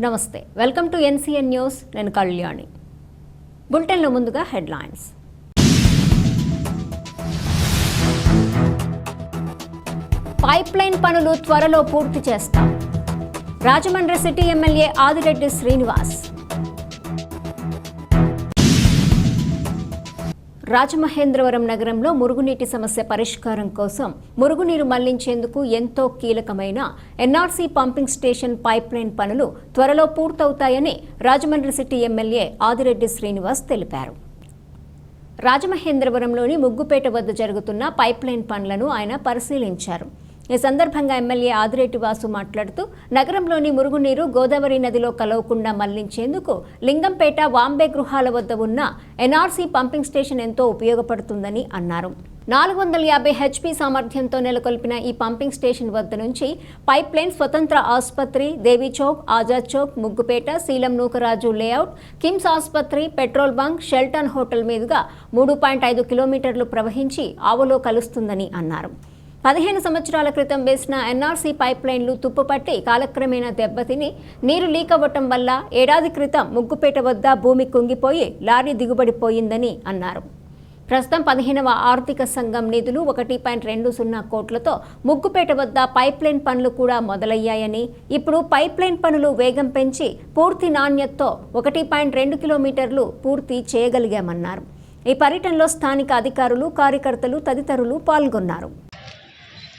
నమస్తే welcome to NCN news నేను కళ్యాణి. బులెటిన్లో ముందుగా హెడ్లైన్స్. పైప్లైన్ పనులు త్వరలో పూర్తి చేస్తాం. Rajahmundry city MLA Adireddy Srinivas. Rajamahendravaram నగరంలో మురుగునీటి సమస్య పరిష్కారం కోసం మురుగునీరు మళ్ళించేందుకు ఎంతో కీలకమైన ఎన్ఆర్సీ పంపింగ్ స్టేషన్ పైప్లైన్ పనులు త్వరలో పూర్తవుతాయని రాజమండ్రి సిటీ ఎమ్మెల్యే ఆదిరెడ్డి శ్రీనివాస్ తెలిపారు. రాజమహేంద్రవరంలోని ముగ్గుపేట వద్ద జరుగుతున్న పైప్లైన్ పనులను ఆయన పరిశీలించారు. ఈ సందర్భంగా ఎమ్మెల్యే ఆదిరెడ్డి వాసు మాట్లాడుతూ నగరంలోని మురుగునీరు గోదావరి నదిలో కలవకుండా మళ్ళించేందుకు లింగంపేట వాంబే గృహాల వద్ద ఉన్న ఎన్ఆర్సీ పంపింగ్ స్టేషన్ ఎంతో ఉపయోగపడుతుందని అన్నారు. నాలుగు వందల యాభై హెచ్పి సామర్థ్యంతో నెలకొల్పిన ఈ పంపింగ్ స్టేషన్ వద్ద నుంచి పైప్ లైన్ స్వతంత్ర ఆసుపత్రి దేవి చౌక్ ఆజాద్ చౌక్ ముగ్గుపేట శీలం నూకరాజు లేఅవుట్ కిమ్స్ ఆసుపత్రి పెట్రోల్ బంక్ షెల్టన్ హోటల్ మీదుగా మూడు పాయింట్ ఐదు కిలోమీటర్లు ప్రవహించి ఆవులో కలుస్తుందని అన్నారు. పదిహేను సంవత్సరాల క్రితం వేసిన ఎన్ఆర్సీ పైప్ లైన్లు తుప్పుపట్టి కాలక్రమేణా దెబ్బతిని నీరు లీక్ అవ్వటం వల్ల ఏడాది క్రితం ముగ్గుపేట వద్ద భూమి కుంగిపోయి లారీ దిగుబడిపోయిందని అన్నారు. ప్రస్తుతం పదిహేనవ ఆర్థిక సంఘం నిధులు ఒకటి పాయింట్ రెండు సున్నా కోట్లతో ముగ్గుపేట వద్ద పైప్ లైన్ పనులు కూడా మొదలయ్యాయని ఇప్పుడు పైప్ లైన్ పనులు వేగం పెంచి పూర్తి నాణ్యతతో ఒకటి పాయింట్ రెండు కిలోమీటర్లు పూర్తి చేయగలిగామన్నారు. ఈ పర్యటనలో స్థానిక అధికారులు కార్యకర్తలు తదితరులు పాల్గొన్నారు.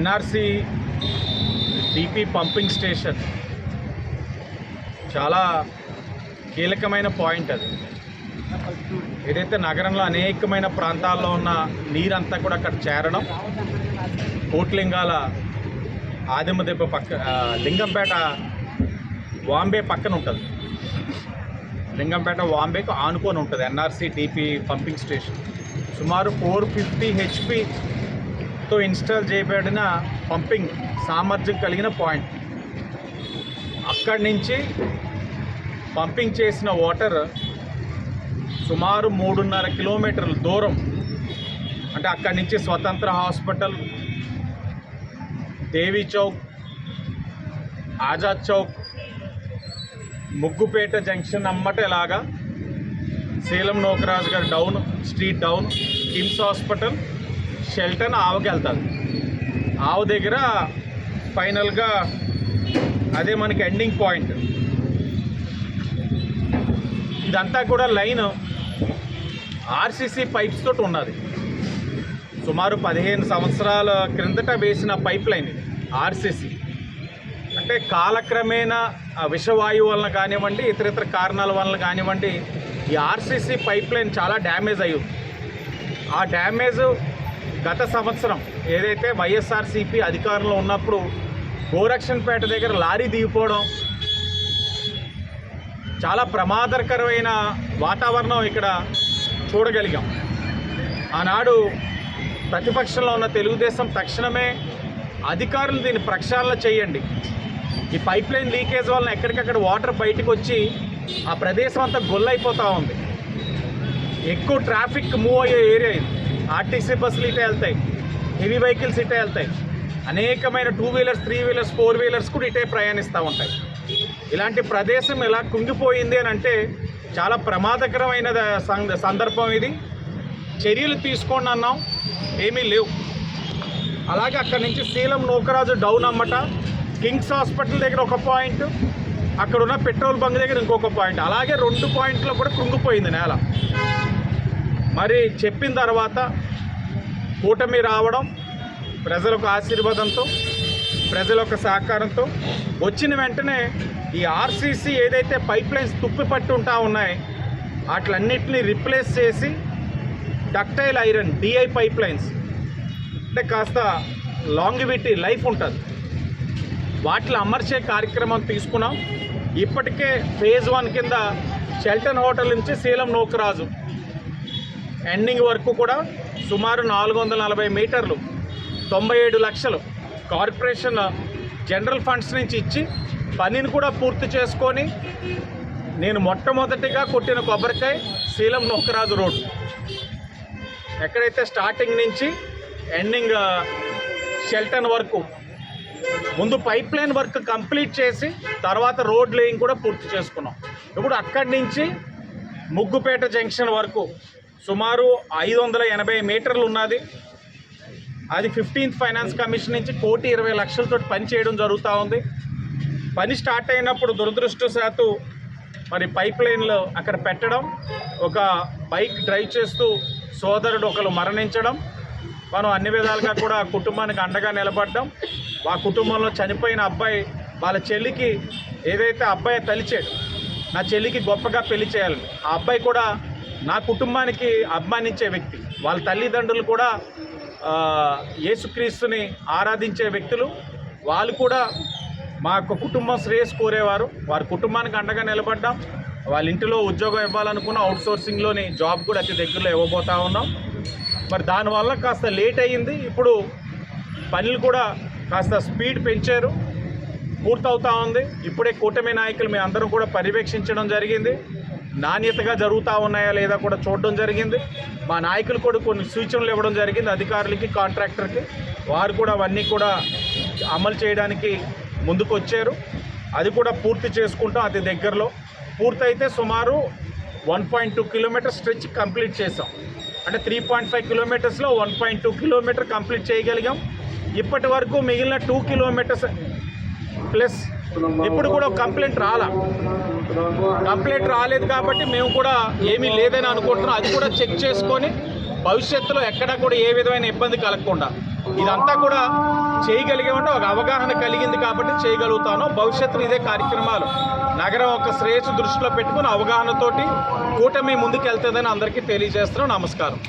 NRC DP pumping station. చాలా కీలకమైన పాయింట్ అది. ఏదైతే నగరంలో అనేకమైన ప్రాంతాల్లో ఉన్న నీరంతా కూడా అక్కడ చేరడం కోట్లింగాల ఆదిమదెబ్బ పక్క లింగంపేట వాంబే పక్కన ఉంటుంది. లింగంపేట వాంబేకు ఆనుకొని ఉంటుంది ఎన్ఆర్సి డిపి పంపింగ్ స్టేషన్. సుమారు ఫోర్ ఫిఫ్టీ హెచ్పి తో ఇన్స్టాల్ చేయబడిన పంపింగ్ సామర్థ్యం కలిగిన పాయింట్. అక్కడి నుంచి పంపింగ్ చేసిన వాటర్ సుమారు మూడున్నర కిలోమీటర్ల దూరం అంటే అక్కడి నుంచి స్వతంత్ర హాస్పిటల్ దేవి చౌక్ ఆజాద్ చౌక్ ముగ్గుపేట జంక్షన్ అమ్మట ఇలాగా సేలం నోకరాజు గారు down street down KIMS hospital Shelton ఆవుకి వెళ్తుంది ఆవు దగ్గర ఫైనల్గా అదే మనకి ఎండింగ్ పాయింట్ ఇదంతా కూడా లైన్ ఆర్సీసీ పైప్స్ తోటి ఉన్నది. సుమారు పదిహేను సంవత్సరాల క్రిందట వేసిన పైప్ లైన్ ఇది ఆర్సీసీ. అంటే కాలక్రమేణా ఆ విషవాయువు వలన కానివ్వండి ఇతర ఇతర కారణాల వలన కానివ్వండి ఈ ఆర్సీసీ పైప్ లైన్ చాలా డ్యామేజ్ అయ్యింది. ఆ డ్యామేజ్ గత సంవత్సరం ఏదైతే వైఎస్ఆర్సీపీ అధికారంలో ఉన్నప్పుడు గోరక్షన్పేట దగ్గర లారీ దిగిపోవడం చాలా ప్రమాదకరమైన వాతావరణం ఇక్కడ చూడగలిగాం. ఆనాడు ప్రతిపక్షంలో ఉన్న తెలుగుదేశం తక్షణమే అధికారులు దీన్ని ప్రక్షాళన చేయండి. ఈ పైప్ లైన్ లీకేజ్ వలన ఎక్కడికక్కడ వాటర్ బయటకు వచ్చి ఆ ప్రదేశం అంతా గొల్లైపోతూ ఉంది. ఎక్కువ ట్రాఫిక్ మూవ్ అయ్యే ఏరియా ఇది. ఆర్టీసీ బస్సులు ఇటే వెళ్తాయి. హెవీ వెహికల్స్ ఇటే వెళ్తాయి. అనేకమైన two wheelers three wheelers four wheelers కూడా ఇటే ప్రయాణిస్తూ ఉంటాయి. ఇలాంటి ప్రదేశం ఎలా కుంగిపోయింది అని అంటే చాలా ప్రమాదకరమైన సందర్భం ఇది. చర్యలు తీసుకోండి అన్నాం. ఏమీ లేవు. అలాగే అక్కడి నుంచి శీలం నూకరాజు డౌన్ అమ్మట. కింగ్స్ హాస్పిటల్ దగ్గర ఒక పాయింట్. అక్కడ ఉన్న పెట్రోల్ బంక్ దగ్గర ఇంకొక పాయింట్. అలాగే రెండు పాయింట్లో కూడా కృంగిపోయింది నేల. మరి చెప్పిన తర్వాత కూటమి రావడం ప్రజలకు ఆశీర్వాదంతో ప్రజల యొక్క సహకారంతో వచ్చిన వెంటనే ఈ ఆర్సీసీ ఏదైతే పైప్ లైన్స్ తుప్పి పట్టి ఉంటా ఉన్నాయి వాటిలన్నింటినీ రిప్లేస్ చేసి ductile iron DI pipe lines అంటే కాస్త లాంగివిటీ లైఫ్ ఉంటుంది. వాటిని అమర్చే కార్యక్రమం తీసుకున్నాం. ఇప్పటికే ఫేజ్ వన్ కింద షెల్టన్ హోటల్ నుంచి శీలం నోకరాజు ఎండింగ్ వరకు కూడా సుమారు నాలుగు వందల నలభై మీటర్లు తొంభై ఏడు లక్షలు కార్పొరేషన్ జనరల్ ఫండ్స్ నుంచి ఇచ్చి పనిని కూడా పూర్తి చేసుకొని నేను మొట్టమొదటిగా కొట్టిన కొబ్బరికాయ శీలం నొక్కరాజు రోడ్. ఎక్కడైతే స్టార్టింగ్ నుంచి ఎండింగ్ షెల్టన్ వరకు ముందు పైప్ లైన్ వర్క్ కంప్లీట్ చేసి తర్వాత రోడ్ లేయింగ్ కూడా పూర్తి చేసుకున్నాం. ఇప్పుడు అక్కడి నుంచి ముగ్గుపేట జంక్షన్ వరకు సుమారు ఐదు వందల ఎనభై మీటర్లు ఉన్నది. అది ఫిఫ్టీన్త్ ఫైనాన్స్ కమిషన్ నుంచి కోటి ఇరవై లక్షలతో పని చేయడం జరుగుతూ ఉంది. పని స్టార్ట్ అయినప్పుడు దురదృష్టశాత్తు మరి పైప్ లైన్లో అక్కడ పెట్టడం ఒక బైక్ డ్రైవ్ చేస్తూ సోదరుడు ఒకరు మరణించడం మనం అన్ని విధాలుగా కూడా కుటుంబానికి అండగా నిలబడ్డం. ఆ కుటుంబంలో చనిపోయిన అబ్బాయి వాళ్ళ చెల్లికి ఏదైతే అబ్బాయి తలిచాడు నా చెల్లికి గొప్పగా పెళ్ళి చేయాలని ఆ అబ్బాయి కూడా నా కుటుంబానికి అభిమానించే వ్యక్తి వాళ్ళ తల్లిదండ్రులు కూడా యేసుక్రీస్తుని ఆరాధించే వ్యక్తులు వాళ్ళు కూడా మా యొక్క కుటుంబం శ్రేయస్ కోరేవారు. వారి కుటుంబానికి అండగా నిలబడ్డాం. వాళ్ళ ఇంటిలో ఉద్యోగం ఇవ్వాలనుకున్న అవుట్సోర్సింగ్లోని జాబ్ కూడా అతి దగ్గరలో ఇవ్వబోతా ఉన్నాం. మరి దానివల్ల కాస్త లేట్ అయ్యింది. ఇప్పుడు పనులు కూడా కాస్త స్పీడ్ పెంచారు. పూర్తవుతా ఉంది. ఇప్పుడే కూటమి నాయకులు మేము అందరం కూడా పర్యవేక్షించడం జరిగింది. నాణ్యతగా జరుగుతూ ఉన్నాయా లేదా కూడా చూడడం జరిగింది. మా నాయకులు కూడా కొన్ని సూచనలు ఇవ్వడం జరిగింది అధికారులకి కాంట్రాక్టర్కి వారు కూడా అవన్నీ కూడా అమలు చేయడానికి ముందుకు వచ్చారు అది కూడా పూర్తి చేసుకుంటాం అతి దగ్గరలో. పూర్తయితే సుమారు one point two kilometer stretch complete చేసాం అంటే three point five కిలోమీటర్స్లో one point two kilometer complete చేయగలిగాం. ఇప్పటి వరకు మిగిలిన టూ కిలోమీటర్స్ ప్లస్ ఇప్పుడు కూడా ఒక కంప్లైంట్ రాలా. కంప్లైంట్ రాలేదు కాబట్టి మేము కూడా ఏమీ లేదని అనుకుంటున్నాం. అది కూడా చెక్ చేసుకొని భవిష్యత్తులో ఎక్కడా కూడా ఏ విధమైన ఇబ్బంది కలగకుండా ఇదంతా కూడా చేయగలిగామంటే ఒక అవగాహన కలిగింది కాబట్టి చేయగలుగుతాను. భవిష్యత్తులో ఇదే కార్యక్రమాలు. నగరం ఒక శ్రేయస్సు దృష్టిలో పెట్టుకుని అవగాహనతోటి కూటమి ముందుకెళ్తుందని అందరికీ తెలియజేస్తున్నాం. నమస్కారం.